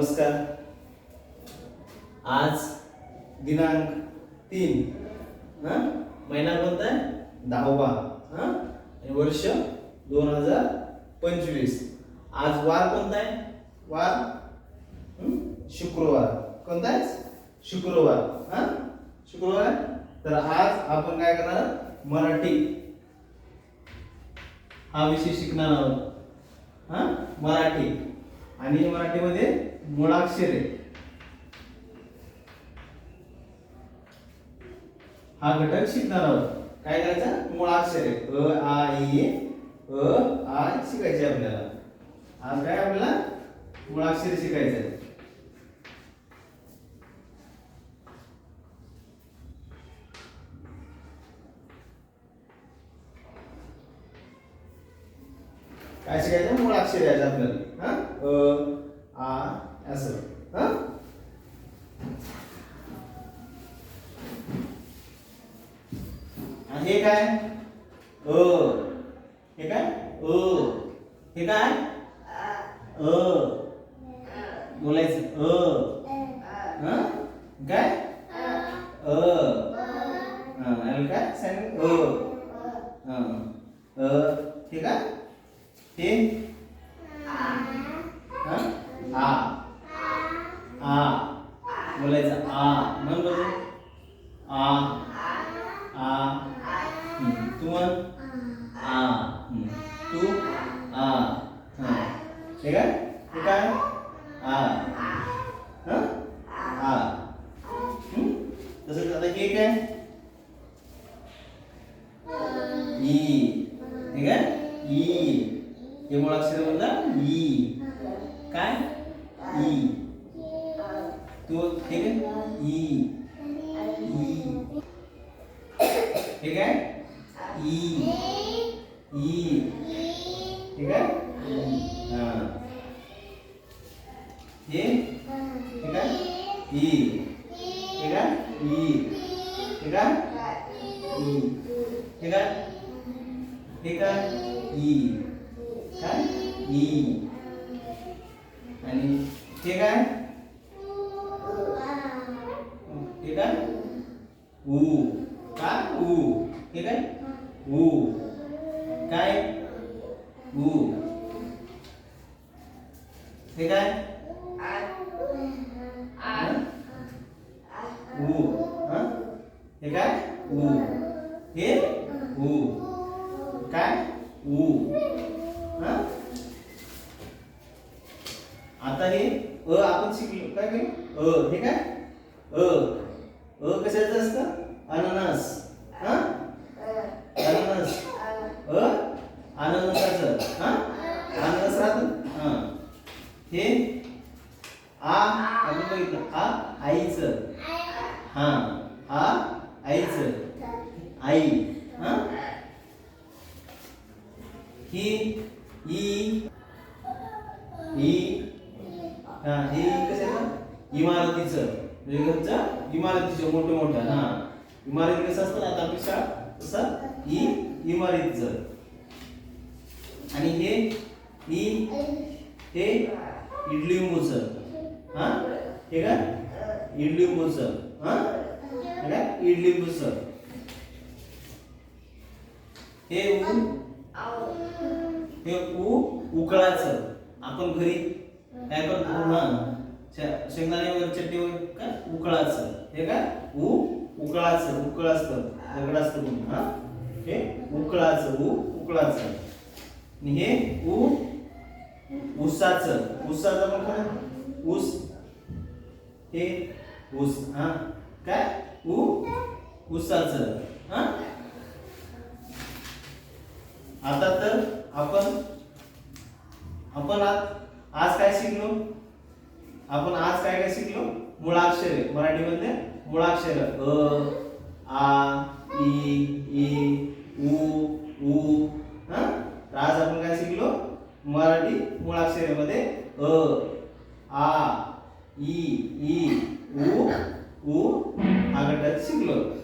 नमस्कार. आज दिनांक तीन हा? महिना कोणता आहे? दहावा हा? आणि वर्ष दोन हजार पंचवीस. आज वार कोणता आहे? वार? शुक्रवार. कोणता आहे? शुक्रवार हा? शुक्रवार? तर आज आपण काय करणार मराठी. हा विषय शिकणार आहोत. हा? मराठी. आणि मराठीमध्ये मुळाक्षरे हा घटक शिकणार आहोत. काय करायचा? मुळाक्षरे अ आ इ अ आ शिकायचे आपल्याला. आज काय आपल्याला? मुळाक्षरे शिकायचे काय शिकायचं? मुळाक्षरे आहेत आपल्याला. हा? अ आ असं हा आणि हे काय अ हे काय अ हे काय अ बोलायचं अ हा काय अ हा आणि काय सांग अ हा अ हे काय हे हा आ आ बोलायचं आ म्हण बरं आ आ हम्म. तू म्हण आ हम्म. तू आ हा हे काय हे काय आ हा आ हम्म. तसंच आता हे काय ई हे काय ई हे मुळाक्षर म्हणतात ई काय ई तू हे काय ई ई हे काय ई ई हे काय हा हे हे काय ई हे काय ई हे काय ई हे काय हे काय ई काय ई आणि हे काय हे काय ऊ काय ऊ हे काय? ऊ काय? ऊ हे काय? हं? ऊ हं? हे काय? ऊ हे? ऊ काय? ऊ हं? आता हे अ आपण शिकलो. काय काय अ. हे काय? अ. अ कशाचं असतं? अननस. अननस. अ? अननसाचं. हा? अननस राहतं? हा. हे? आ? आपण बघितलं. आ? आईचं. हा. आ? आईचं. आई. हा? ही? ई? ही हा हे कशाचं? इमारतीचं. म्हणजे घरचं इमारतीचं मोठं मोठं. हा. इमारती कसं असतं आता आपली शाळा तसं ही इमारतीचं आणि हे ही हे इडली मुसळ हा? हे का इडली मोसर हा? इडली मुसळ हे ऊ हे ऊ उकळाचं आपण घरी काय करतो? ना शेंगदाणे वगैरे चटणी वगैरे का उकळाचं हे का ऊ उकळाचं उकळ असतं दगड असतं म्हणून हा? हे? उकळाचं ऊ उकळाचं. आणि हे ऊ ऊसाचं. ऊसाचं पण काय ऊस. हे ऊस हा? काय? ऊ ऊसाचं हा? आता तर आपण आपण आज आज काय शिकलो? आपण आज काय काय शिकलो? मुळाक्षरे. मराठीमध्ये मुळाक्षर. अ आ ई ई उ उ. हा? तर आज आपण काय शिकलो? मराठी मुळाक्षरेमध्ये अ आ ई ई उ उ हा गटात शिकलो.